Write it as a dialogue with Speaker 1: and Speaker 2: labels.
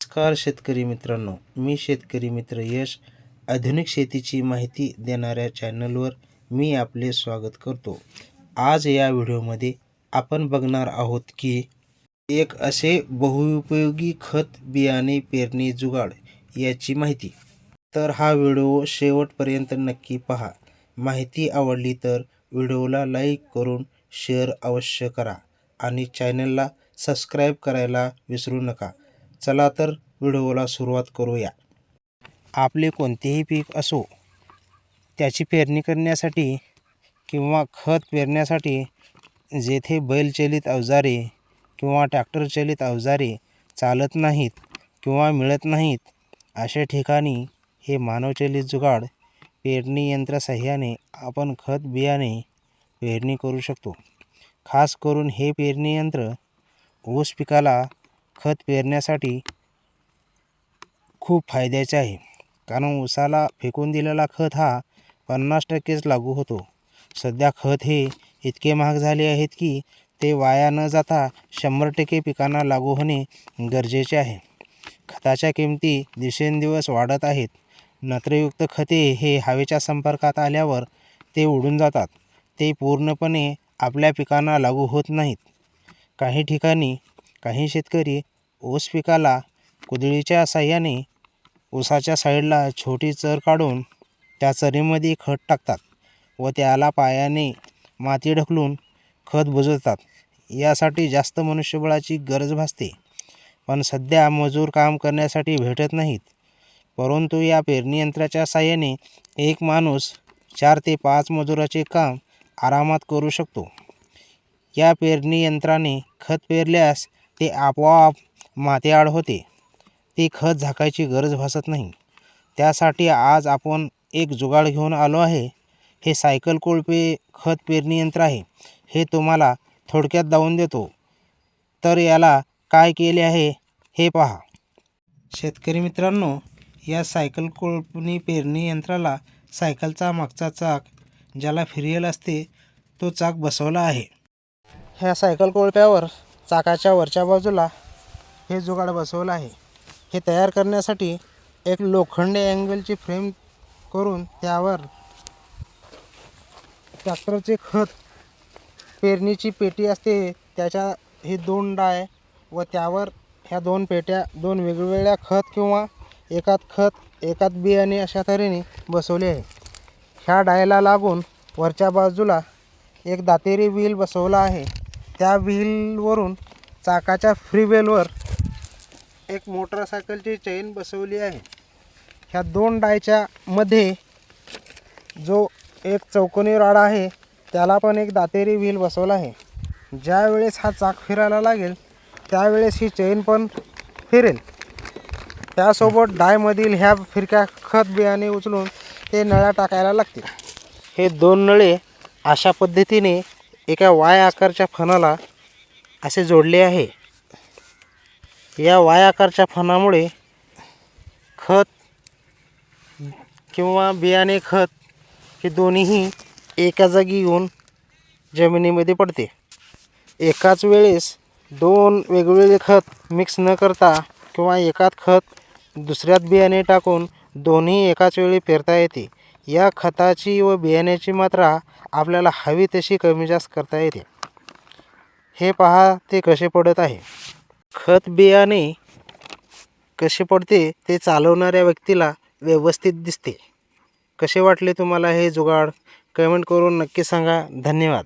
Speaker 1: नमस्कार शेतकरी मित्रांनो. मी शेतकरी मित्र यश. आधुनिक शेतीची माहिती देणाऱ्या चॅनलवर मी आपले स्वागत करतो. आज या व्हिडिओमध्ये आपण बघणार आहोत की एक असे बहुउपयोगी खत बियाणे पेरणी जुगाड याची माहिती. तर हा व्हिडिओ शेवटपर्यंत नक्की पहा. माहिती आवडली तर व्हिडिओला लाईक करून शेअर अवश्य करा आणि चॅनलला सबस्क्राईब करायला विसरू नका. चला तर व्हिडिओला सुरुवात करूया. आपले कोणतेही पीक असो त्याची पेरणी करण्यासाठी किंवा खत पेरण्यासाठी जेथे बैलचलित अवजारे किंवा ट्रॅक्टरचलित अवजारे चालत नाहीत किंवा मिळत नाहीत अशा ठिकाणी हे मानवचलित जुगाड पेरणी यंत्रासह्याने आपण खत बियाणे पेरणी करू शकतो. खास करून हे पेरणी यंत्र ऊस पिकाला खत पेरण्यासाठी खूप फायद्याचे आहे. कारण ऊसाला फेकून दिलेला खत हा पन्नास टक्केच लागू होतो. सध्या खत हे इतके महाग झाले आहेत की ते वाया न जाता शंभर टक्के पिकांना लागू होणे गरजेचे आहे. खताच्या किमती दिवसेंदिवस वाढत आहेत. नत्रयुक्त खते हे हवेच्या संपर्कात आल्यावर ते उडून जातात. ते पूर्णपणे आपल्या पिकांना लागू होत नाहीत. काही ठिकाणी काही शेतकरी ऊस पिकाला कुदळीच्या साह्याने ऊसाच्या साईडला छोटी चर काढून त्या चरीमध्ये खत टाकतात व त्याला पायाने माती ढकलून खत बुजवतात. यासाठी जास्त मनुष्यबळाची गरज भासते. पण सध्या मजूर काम करण्यासाठी भेटत नाहीत. परंतु या पेरणी यंत्राच्या साह्याने एक माणूस चार ते पाच मजुराचे काम आरामात करू शकतो. या पेरणी यंत्राने खत पेरल्यास ते आपोआप मातीआड होते. ती खत झाकायची गरज भासत नाही. त्यासाठी आज आपण एक जुगाड घेऊन आलो आहे. हे सायकल कोळपे खत पेरणी यंत्र आहे. हे तुम्हाला थोडक्यात दावून देतो. तर याला काय केले आहे हे पहा. शेतकरी मित्रांनो या सायकल कोळपणी पेरणी यंत्राला सायकलचा मागचा चाक ज्याला फिरियल असते तो चाक बसवला आहे. ह्या सायकल कोळप्यावर चाकाच्या वरच्या बाजूला हे जुगाड बसवलं आहे. हे तयार करण्यासाठी एक लोखंडी अँगलची फ्रेम करून त्यावर ट्रॅक्टरचे खत पेरणीची पेटी असते त्याच्या हे दोन डाय व त्यावर ह्या दोन पेट्या दोन वेगवेगळ्या खत किंवा एकात खत एकात बियाणे अशा तऱ्हेने बसवले आहे. ह्या डायला लागून वरच्या बाजूला एक दातेरी व्हील बसवला आहे. त्या व्हीलवरून चाकाच्या फ्रीवेलवर एक मोटरसायकलची चेन बसवली आहे. ह्या दोन डायच्या मध्ये जो एक चौकोनी राड आहे त्याला पण एक दातेरी व्हील बसवला आहे. ज्यावेळेस हा चाक फिरायला लागेल त्यावेळेस ही चेन पण फिरेल. त्यासोबत डायमधील ह्या फिरक्या खत बियाणे उचलून ते नळ्या टाकायला लागतील. हे दोन नळे अशा पद्धतीने एका वाय आकारच्या फणाला असे जोडले आहे. या वाय आकारच्या फणामुळे खत किंवा बियाणे खत हे दोन्हीही एका जागी येऊन जमिनीमध्ये पडते. एकाच वेळेस दोन वेगवेगळे खत मिक्स न करता किंवा एकात खत दुसऱ्यात बियाणे टाकून दोन्ही एकाच वेळी पेरता येते. या खताची व बियाण्याची मात्रा आपल्याला हवी तशी कमी जास्त करता येते. हे पहा ते कसे पडत आहे. खत बियाणे कसे पडते ते चालवणाऱ्या व्यक्तीला व्यवस्थित दिसते. कसे वाटले तुम्हाला हे जुगाड? कमेंट करून नक्की सांगा. धन्यवाद.